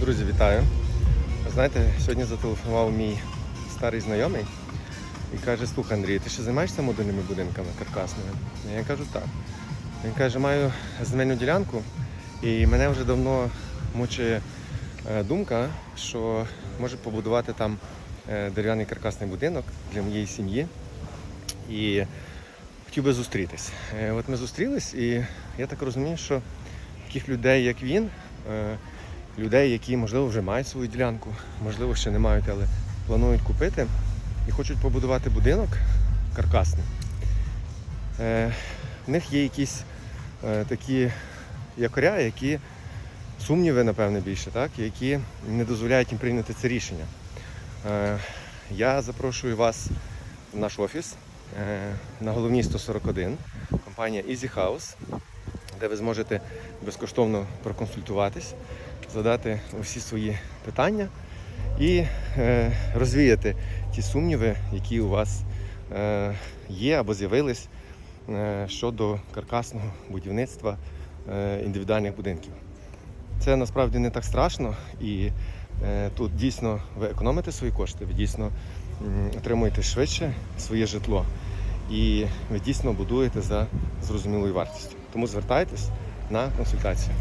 Друзі, вітаю. Знаєте, сьогодні зателефонував мій старий знайомий і каже, слухай Андрій, ти ще займаєшся модульними будинками каркасними? Я кажу, так. Він каже, маю земельну ділянку, і мене вже давно мучить е, думка, що може побудувати там е, дерев'яний каркасний будинок для моєї сім'ї. І хотів би зустрітись. Е, От ми зустрілись, і я так розумію, що таких людей, як він, людей, які, можливо, вже мають свою ділянку, можливо, ще не мають, але планують купити і хочуть побудувати будинок каркасний. Е, В них є якісь е, такі якоря, які сумніви, напевне, більше, так, які не дозволяють їм прийняти це рішення. Е, Я запрошую вас в наш офіс на головній 141, компанія Easy House, де ви зможете безкоштовно проконсультуватись, задати усі свої питання і е, розвіяти ті сумніви, які у вас е, є або з'явились е, щодо каркасного будівництва індивідуальних будинків. Це насправді не так страшно, і тут дійсно ви економите свої кошти, ви дійсно отримуєте швидше своє житло, і ви дійсно будуєте за зрозумілою вартістю. Тому звертайтесь на консультацію.